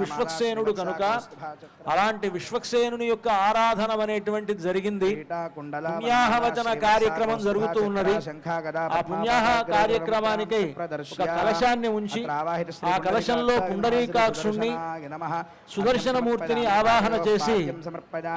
విశ్వక్సేనుడు కనుక అలాంటి విశ్వక్సేనుని యొక్క ఆరాధన అనేటువంటిది జరిగింది. పుణ్యాహవచన కార్యక్రమం జరుగుతూ ఉన్నది. ఆ పుణ్యాహ కార్యక్రమానికి ఒక కలశాన్ని ఉంచి ఆ కలశంలో పుండరీకాక్షుణ్ణి సుదర్శనమూర్తిని ఆవాహన చేసి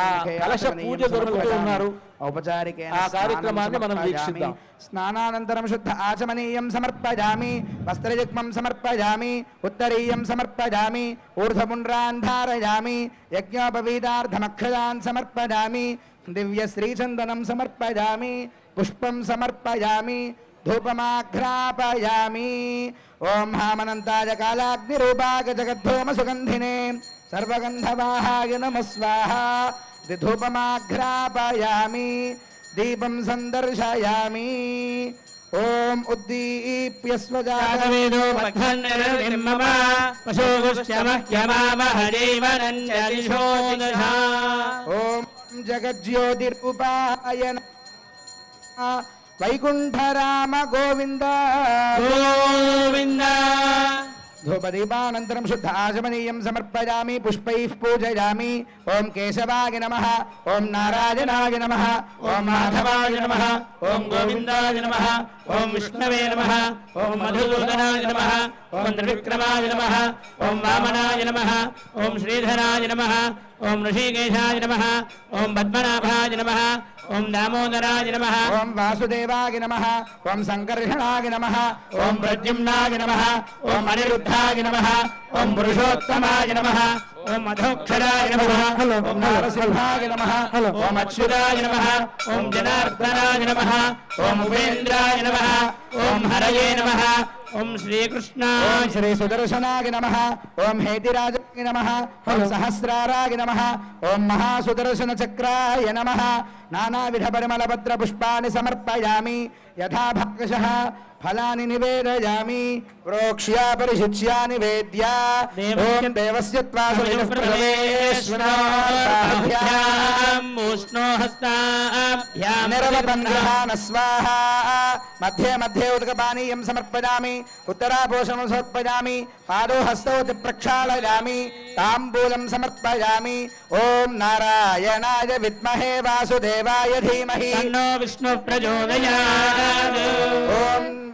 ఆ కలశ పూజ జరుపుతూ ఉన్నారు. ఔపచారికేన ఆ కార్యక్రమాన్ని మనం వీక్షిద్దాం. స్నానానంతరం శుద్ధ ఆచమనీయం సమర్పయామి వస్త్రయుగ్మం సమర్పయామి ఉత్తరీయం సమర్పయామి ఊర్ధ్వపుండ్రాన్ ऊर्धपुण्ड्रान्धारयामि यज्ञोपवीतार्थमक्षजान् समर्पयामि, दिव्यश्रीचन्दनं समर्पयामि, पुष्पं समर्पयामि, धूपमाघ्रापयामि। ॐ हामनन्ताय कालाग्निरूपाय जगद्धूमसुगन्धिने, सर्वगन्धवाहाय नमः स्वाहा। धूपमाघ्रापयामि, दीपं सन्दर्शयामि। దీపం సందర్శయామి ఓం ఉద్దీప్య వేదో మధ్వన్నరనిర్మమ పశుగుశ్చమహ్యమామహజైవనంచరిషోదశా ఓం జగజ్యోతిరూపాయ धूपदीपानन्तरं शुद्ध आचमनीयं समर्पयामि पुष्पैः पूजयामि ॐ केशवाय नमः ॐ नारायणाय नमः ॐ माधवाय नमः ॐ गोविन्दाय नमः ॐ विष्णवे नमः ॐ मधुसूदनाय नमः ॐ त्रिविक्रमाय नमः ॐ वामनाय नमः ॐ श्रीधराय नमः ॐ ऋषिकेशाय नमः ॐ पद्मनाभाय नमः ఓం పద్మనాభాయ నమ ఓం దామోదరాయ నమ. ఓం వాసుదేవాయ నమ. ఓం సంకర్షణాయ నమ. ఓం ప్రద్యుమ్నాయ నమ. ఓం అనిరుద్ధాయ నమ. ఓం పురుషోత్తమాయ నమ. ఓం మధోక్షరాయ నమ. ఓం నారసింహాయ నమ. ఓం అచ్యుతాయ నమ. ఓం జనార్దనాయ నమ. ఓం ఉపేంద్రాయ నమ. ఓం హరయే నమ. ఓం శ్రీకృష్ణ ఓం శ్రీ సుదర్శనాయ నమ ఓం హేతిరాజాయ నమ ఓం సహస్రారాయ నమ ఓం మహాసుదర్శన చక్రాయ నమ నానావిధ పరిమళ పత్ర పుష్పాన్ని సమర్పయామి యథా భాగశః ఫలాని నివేదయామి ప్రోక్ష్య పరిశుచ్య నివేద్య. ఓం దేవస్య త్వా నిరవబంధన స్వాహ. మధ్య మధ్య ఉదకపానీయం సమర్పయామి. ఉత్తరాపోషణం సమర్పయామి. పాదో హస్తౌ ప్రక్షాళయామి. తాంబూలం సమర్పయామి. ఓం నారాయణాయ విద్మహే వాసుదేవాయ ధీమహి. విష్ణు ప్రచోదయాత్. ఓం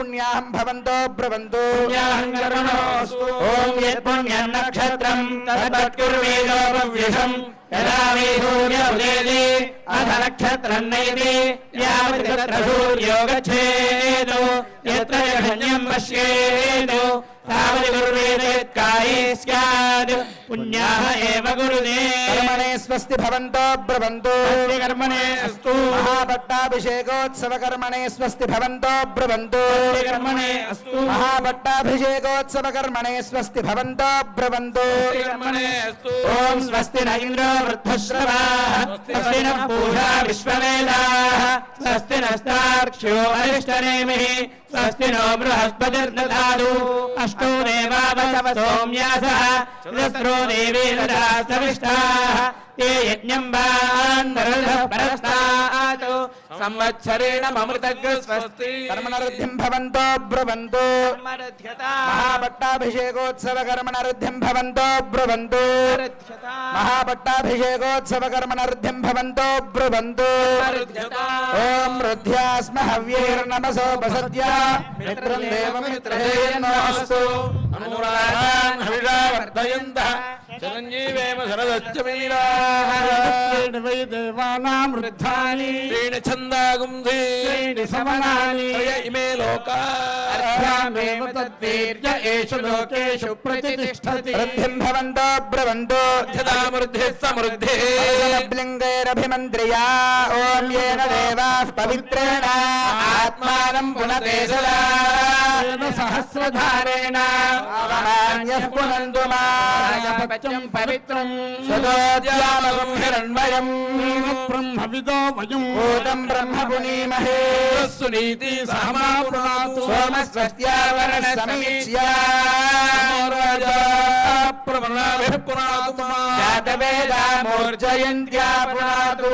പുണ്യാഹം ഭവന്തോ ബ്രവന്തോ ഓം പുണ്യാഹ ഗുരുദേ സ്വസ്തി ഭവന്തോ ബ്രവന്തോ കർമ്മണേ അസ്തു. महाभट्टाभिषेकोत्सवकर्मणे स्वस्ति भवन्तो ब्रुवन्तु। कर्मणे अस्तु। महाभट्टाभिषेकोत्सवकर्मणे स्वस्ति भवन्तो ब्रुवन्तु। कर्मणे अस्तु। ॐ स्वस्ति न इन्द्रो वृद्धश्रवाः स्वस्ति न पूषा विश्ववेदाः स्वस्ति नस्तार्क्ष्यो अरिष्टनेमिः स्वस्ति नो बृहस्पतिर्दधातु। अष्टो देवा देवावसव सौम्यासः सहस्रो देवे सविष्टाः ते యజ్ఞం బాంధరः పరస్తాత్. సంవత్సరేణ మమృతగ్ స్వస్తి. కర్మణరుద్ధిం భవంతో బ్రువంతు. మహాపట్టాభిషేకోత్సవ కర్మణరుద్ధిం భవంతో బ్రువంతు. మహాపట్టాభిషేకోత్సవ కర్మణరుద్ధిం భవంతో బ్రువంతు. ఓం రుధ్యాస్మ హవ్యేర్నమసోపసద్య మిత్రం దేవమిత్రజయన్నోస్తు అనురాగాన్ హవిషావర్ధయంతః చిరంజీవేమ శరదశ్చమీరాణవై దేవానాం వృద్ధాని త్రీణి ఛందాగుంసి త్రీణి సమనాని ఇమే లోకాధ్యామేవ తద్వీర్య ఏషు లోకేషు ప్రతిష్టతి. వృద్ధిం భవంతో బ్రవంతో సమృద్ధి లింగైరభిమంత్రియా ఓం ఏన పవిత్రేణ. आत्मानम् पुनदेशलान सहस्रधारेण अवमान्यः पुनन्तु मायपत्यम् पवित्रम् सदोद्यामगम् हिरण्वयम् ब्रह्मविदो वयम् भूतम् ब्रह्म पुनीमहे सुनीति सहमा पुरातु सोमस्वत्यावरण समीच्या पुनातु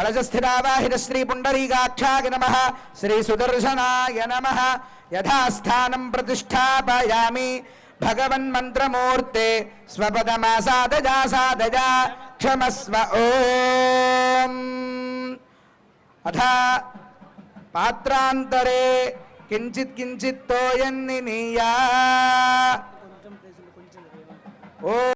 अलजस्थिरावाहिरश्री पुण्डरीकाक्षाय नमः श्री सुदर्शनाय नमः। यथास्थानं प्रतिष्ठापयामि। भगवन्मन्त्रमूर्ते स्वपदमासादजा साधजा क्षमस्व ॐ अथ पात्रान्तरे किञ्चित् किञ्चित् तोयन्निनीया। ಓ